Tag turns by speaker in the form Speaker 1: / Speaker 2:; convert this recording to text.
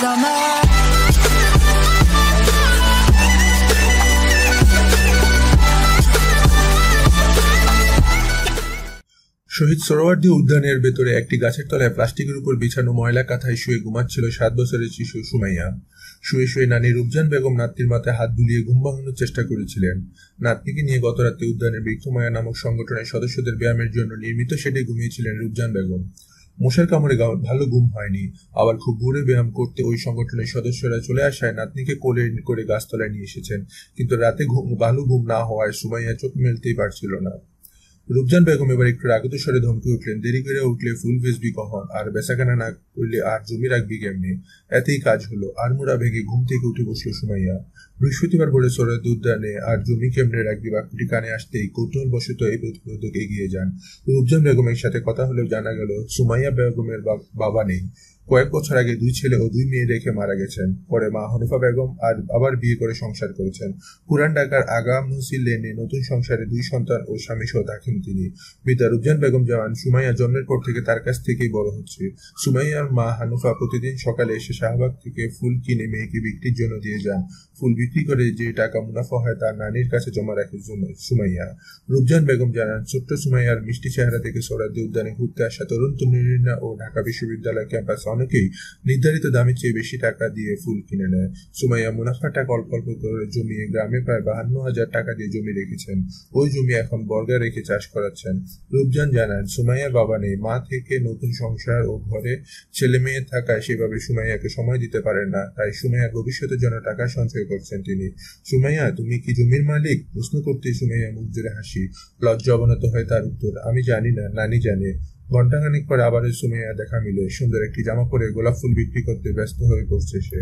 Speaker 1: summer.
Speaker 2: Shaheed Suhrawardy উদ্যানের ভেতরে একটি গাছের তলায় প্লাস্টিকের উপর বিছানো ময়লা কাঁথায় শুয়ে ঘুমাচ্ছিল সাত বছরের শিশু সুমাইয়া। শুয়ে শুয়ে নানি রূপজান বেগম নাতনির মাথায় হাত বুলিয়ে ঘুম ভাঙানোর চেষ্টা করেছিলেন। নাতনিকে নিয়ে গত রাতে উদ্যানের বৃক্ষমায়া নামক সংগঠনের সদস্যদের ব্যায়ামের জন্য নির্মিত শেডে ঘুমিয়েছিলেন রূপজান বেগম। মশার কামড়ে ভালো ঘুম হয়নি। আবার খুব ভোরে ব্যায়াম করতে ওই সংগঠনের সদস্যরা চলে আসায় নাতনিকে কোলে করে গাছতলায় নিয়ে এসেছেন। কিন্তু রাতে ভালো ঘুম না হওয়ায় সুমাইয়া চোখ মেলতেই পারছিল না। রূপজান বেগম এবার একটু রাগত স্বরে ধমকে উঠলেন, দেরি করে উঠলে ফুল বেচবি কখন? আর বেচাকেনা না করলে আর জমি রাখবি কেমনি? এতেই কাজ হলো। আর মুড়া ভেঙে ঘুম থেকে উঠে বসল সুমাইয়া। বৃহস্পতিবার ভোরে সরদ উদ্যানে আর জমি কেমনে রাখবি? বাক্যটি কানে আসতেই কৌতূহল বশত এই প্রতিবেদক এগিয়ে যান। রূপজান বেগমের সাথে কথা হলেও জানা গেল, সুমাইয়া বেগমের বাবা নেই। কয়েক বছর আগে দুই ছেলে ও দুই মেয়ে রেখে মারা গেছেন। পরে মা হনিফা বেগম আর আবার বিয়ে করে সংসার করেছেন। পুরান ঢাকার আগা মহসিল লেনে নতুন সংসারে দুই সন্তান ও স্বামী সহ থাকেন তিনি। পিতা রুবজান বেগম জামান সুমাইয়া জন্মের পর থেকে তার কাছ থেকেই বড় হচ্ছে। সুমাইয়ার মা হানুফা প্রতিদিন সকালে এসে শাহবাগ থেকে ফুল কিনে মেয়েকে বিক্রির জন্য দিয়ে যান। ফুল বিক্রি করে যে টাকা মুনাফা হয় তার নানির কাছে জমা রাখে সুমাইয়া। রূপজান বেগম জানান, ছোট্ট সুমাইয়ার মিষ্টি চেহারা থেকে সোহরাদ্দি উদ্যানে ঘুরতে আসা তরুণ তরুণীরা ও ঢাকা বিশ্ববিদ্যালয় ক্যাম্পাস অনেকেই নির্ধারিত দামের চেয়ে বেশি টাকা দিয়ে ফুল কিনে নেয়। সুমাইয়া মুনাফা টাকা অল্প অল্প করে জমিয়ে গ্রামে প্রায় বাহান্ন হাজার টাকা দিয়ে জমি রেখেছেন। ওই জমি এখন বর্গা রেখে চাষ করাচ্ছেন। রূপজান জানান, সুমাইয়ার বাবা নেই, মা থেকে নতুন সংসার ও ঘরে ছেলে মেয়ে থাকায় সেভাবে সুমাইয়াকে সময় দিতে পারেন না। তাই সুমাইয়ার ভবিষ্যতের জন্য টাকা সঞ্চয় করছেন তিনি। সুমাইয়া, তুমি কি জমির মালিক? প্রশ্ন করতে সুমাইয়া মুখ জুড়ে হাসি। লজ্জা অবনত হয় তার উত্তর, আমি জানি না, নানি জানে। ঘন্টাখানিক পরে আবার সুমেয়া দেখা মিলে। সুন্দর একটি জামা পরে গোলাপ ফুল বিক্রি করতে ব্যস্ত হয়ে পড়ছে সে।